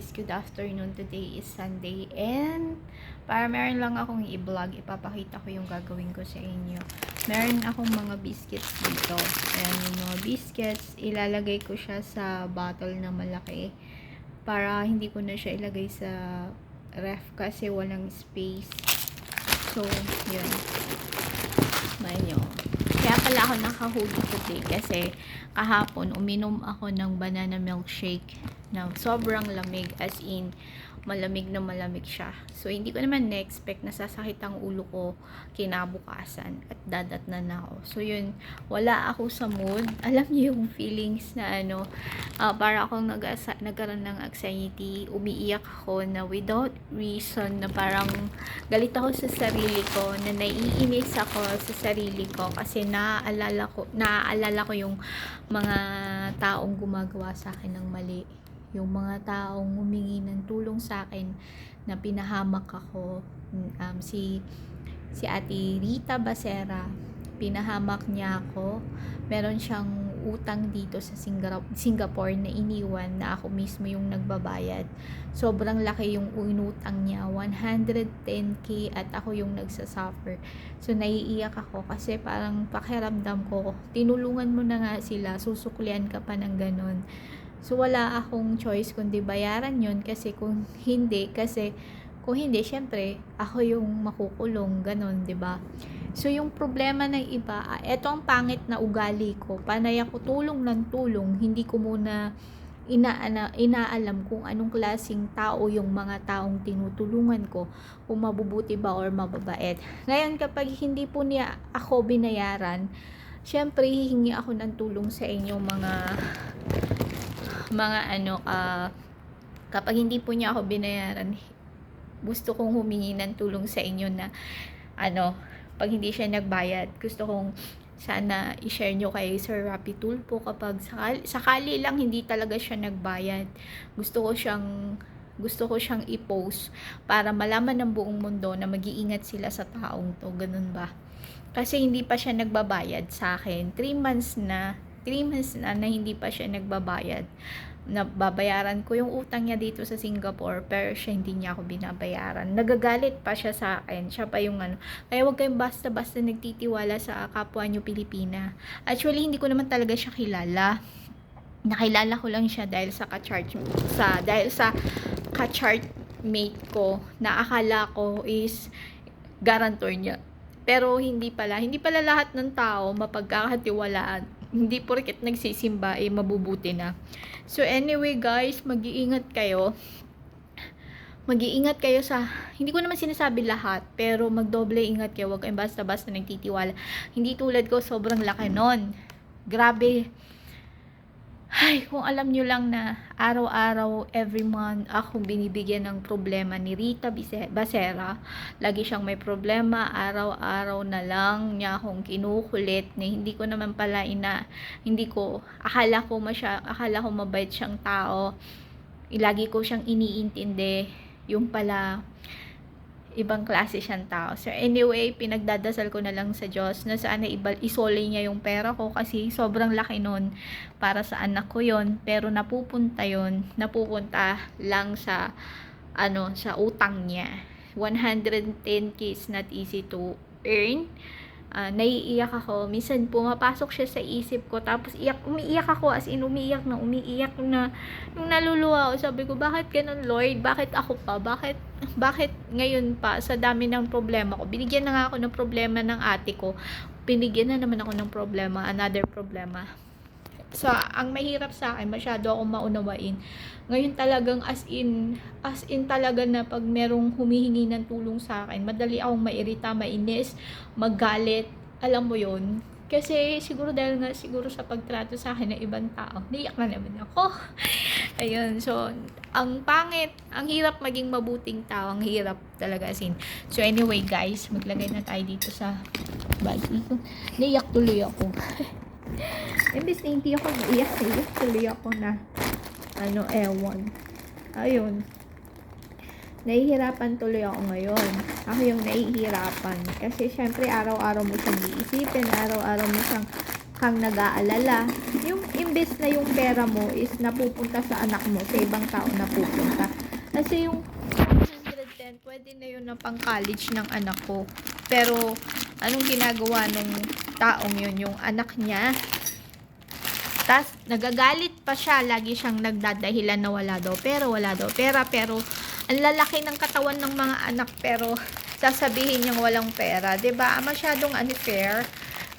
guys, good afternoon. Today is Sunday and para meron lang akong i-vlog, ipapakita ko yung gagawin ko sa inyo. Meron akong mga biscuits dito. Ayan yung mga biscuits, ilalagay ko siya sa bottle na malaki para hindi ko na siya ilagay sa ref kasi walang space. So, yun. Mayan nyo. Kaya pala ako nakahuli today kasi kahapon uminom ako ng banana milkshake na sobrang lamig as in malamig na malamig siya. So hindi ko naman na-expect na sasakit ang ulo ko kinabukasan at dadat na ako. So yun, wala ako sa mood. Alam niyo yung feelings na ano, ah, para akong nag nagkaroon ng anxiety, umiiyak ako na without reason na parang galit ako sa sarili ko, na naiinis ako sa sarili ko kasi naaalala ko, naaalala ko yung mga taong gumagawa sa akin ng mali. Yung mga taong humingi ng tulong sa akin na pinahamak ako. Um, si, si Ate Rita Basera, pinahamak niya ako. Meron siyang utang dito sa Singa- Singapore na iniwan na ako mismo yung nagbabayad. Sobrang laki yung inutang niya, 110k at ako yung nagsasuffer. So naiiyak ako kasi parang pakiramdam ko, tinulungan mo na nga sila, susuklian ka pa ng ganun. So wala akong choice kundi bayaran yon kasi kung hindi, kasi kung hindi, syempre, ako yung makukulong, ganun, ba? So, yung problema ng iba, ah, eto ang pangit na ugali ko. Panay ako tulong ng tulong, hindi ko muna inaana, inaalam kung anong klasing tao yung mga taong tinutulungan ko, kung mabubuti ba or mababait. Ngayon, kapag hindi po niya ako binayaran, syempre, hihingi ako ng tulong sa inyo mga mga ano, ah, kapag hindi po niya ako binayaran, gusto kong humingi ng tulong sa inyo na ano, pag hindi siya nagbayad, gusto kong sana i-share nyo kay Sir Rapi Tulpo kapag sakali, sakali lang hindi talaga siya nagbayad. Gusto ko siyang gusto ko siyang i-post para malaman ng buong mundo na mag-iingat sila sa taong to. Ganun ba? Kasi hindi pa siya nagbabayad sa akin. 3 months na 3 months na, na hindi pa siya nagbabayad na babayaran ko yung utang niya dito sa Singapore pero siya hindi niya ako binabayaran. Nagagalit pa siya sa akin. Siya pa yung ano. Kaya huwag kayong basta-basta nagtitiwala sa kapwa niyo Pilipina. Actually, hindi ko naman talaga siya kilala. Nakilala ko lang siya dahil sa ka-chart sa dahil sa ka-chart mate ko na akala ko is guarantor niya. Pero hindi pala, hindi pala lahat ng tao mapagkakatiwalaan hindi porket nagsisimba eh mabubuti na. So anyway guys, mag-iingat kayo. Mag-iingat kayo sa, hindi ko naman sinasabi lahat, pero magdoble ingat kayo. Huwag kayong basta-basta nagtitiwala. Hindi tulad ko, sobrang laki nun. Grabe. Ay, kung alam nyo lang na araw-araw, every month, ako binibigyan ng problema ni Rita Basera. Lagi siyang may problema, araw-araw na lang niya akong kinukulit na hindi ko naman pala ina, hindi ko, akala ko masya, akala ko mabait siyang tao. Ilagi ko siyang iniintindi, yung pala, ibang klase siyang tao. So anyway, pinagdadasal ko na lang sa Diyos na sana ibal isole niya yung pera ko kasi sobrang laki nun para sa anak ko yon pero napupunta yon napupunta lang sa ano sa utang niya. 110k is not easy to earn uh, naiiyak ako. Minsan pumapasok siya sa isip ko. Tapos iyak, umiiyak ako as in umiiyak na umiiyak na yung naluluwa ako. Sabi ko, bakit ganun Lord? Bakit ako pa? Bakit, bakit ngayon pa sa dami ng problema ko? Binigyan na nga ako ng problema ng ate ko. Binigyan na naman ako ng problema, another problema. So, ang mahirap sa akin, masyado akong maunawain. Ngayon talagang as in, as in talaga na pag merong humihingi ng tulong sa akin, madali akong mairita, mainis, magalit. Alam mo yon Kasi siguro dahil nga siguro sa pagtrato sa akin ng ibang tao, naiyak na naman ako. Ayun, so, ang pangit, ang hirap maging mabuting tao, ang hirap talaga as in. So anyway guys, maglagay na tayo dito sa bag. Naiyak tuloy ako. Imbis na hindi ako naiyak, naiyak tuloy ako na ano, ewan. Ayun. Nahihirapan tuloy ako ngayon. Ako yung nahihirapan. Kasi syempre, araw-araw mo siyang iisipin, araw-araw mo siyang kang nag-aalala. Yung, imbes na yung pera mo is napupunta sa anak mo, sa ibang tao napupunta. Kasi yung 110, pwede na yun na pang college ng anak ko. Pero, anong ginagawa ng taong yun, yung anak niya? Tapos, nagagalit pa siya. Lagi siyang nagdadahilan na wala daw pera, wala daw pera. Pero, ang lalaki ng katawan ng mga anak. Pero, sasabihin niyang walang pera. ba Masyadong unfair.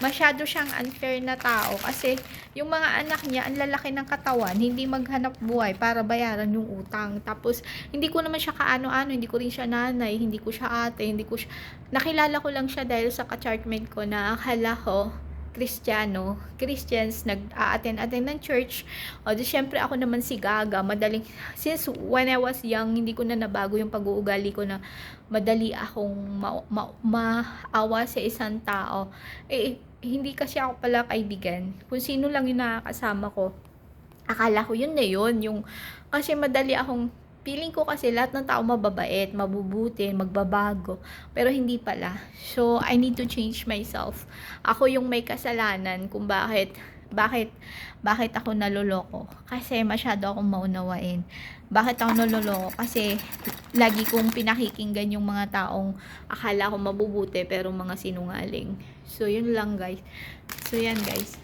Masyado siyang unfair na tao. Kasi, yung mga anak niya, ang lalaki ng katawan, hindi maghanap buhay para bayaran yung utang. Tapos, hindi ko naman siya kaano-ano, hindi ko rin siya nanay, hindi ko siya ate, hindi ko siya... Nakilala ko lang siya dahil sa ka-chartmate ko na akala ko, Kristiyano, Christians, nag-a-attend-attend ng church. O, di syempre ako naman si Gaga, madaling, since when I was young, hindi ko na nabago yung pag-uugali ko na madali akong ma- ma- maawa sa isang tao. Eh, hindi kasi ako pala kaibigan. Kung sino lang yung nakakasama ko, akala ko yun na yun. Yung, kasi madali akong feeling ko kasi lahat ng tao mababait, mabubuti, magbabago. Pero hindi pala. So, I need to change myself. Ako yung may kasalanan kung bakit bakit bakit ako naloloko kasi masyado akong maunawain bakit ako naloloko kasi lagi kong pinakikinggan yung mga taong akala ko mabubuti pero mga sinungaling so yun lang guys so yan guys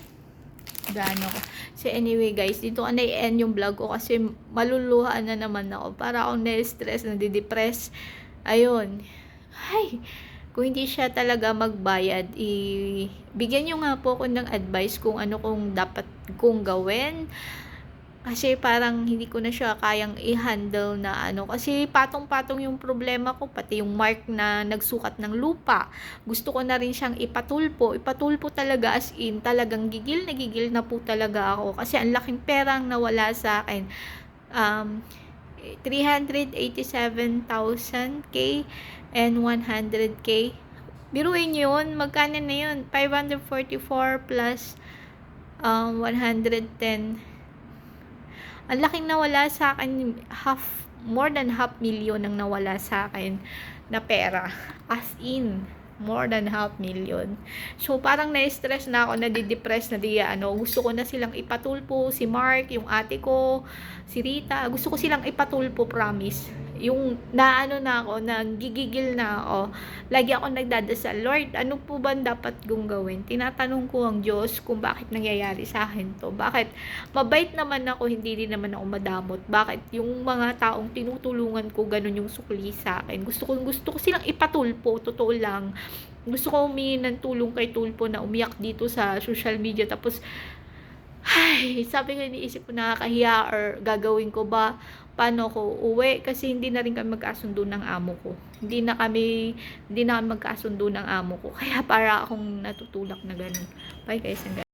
gaano ko. So anyway guys, dito ka na-end yung vlog ko kasi maluluha na naman ako. Para akong na-stress, nadidepress. Ayun. Ay, kung hindi siya talaga magbayad, i bigyan nyo nga po ako ng advice kung ano kung dapat kong gawin. Kasi parang hindi ko na siya kayang i-handle na ano. Kasi patong-patong yung problema ko. Pati yung mark na nagsukat ng lupa. Gusto ko na rin siyang ipatulpo. Ipatulpo talaga as in. Talagang gigil na gigil na po talaga ako. Kasi ang laking perang nawala sa akin. Um, 387,000k and 100k. Biruin yun. Magkano na yun? 544 plus um, 110 ang laking nawala sa akin, half, more than half million ang nawala sa akin na pera. As in, more than half million. So, parang na-stress na ako, nadidepress na di, ano, gusto ko na silang ipatulpo, si Mark, yung ate ko, si Rita, gusto ko silang ipatulpo, promise yung naano na ako, nagigigil na ako, lagi ako nagdadasal, Lord, ano po ba dapat kong gawin? Tinatanong ko ang Diyos kung bakit nangyayari sa akin to. Bakit mabait naman ako, hindi rin naman ako madamot. Bakit yung mga taong tinutulungan ko, ganun yung sukli sa akin. Gusto ko, gusto ko silang ipatulpo, totoo lang. Gusto ko humingi ng tulong kay Tulpo na umiyak dito sa social media. Tapos, ay, sabi ko, iniisip ko nakakahiya or gagawin ko ba paano ko uwi kasi hindi na rin kami magkasundo ng amo ko. Hindi na kami hindi na kami magkasundo ng amo ko. Kaya para akong natutulak na ganun. Bye guys and.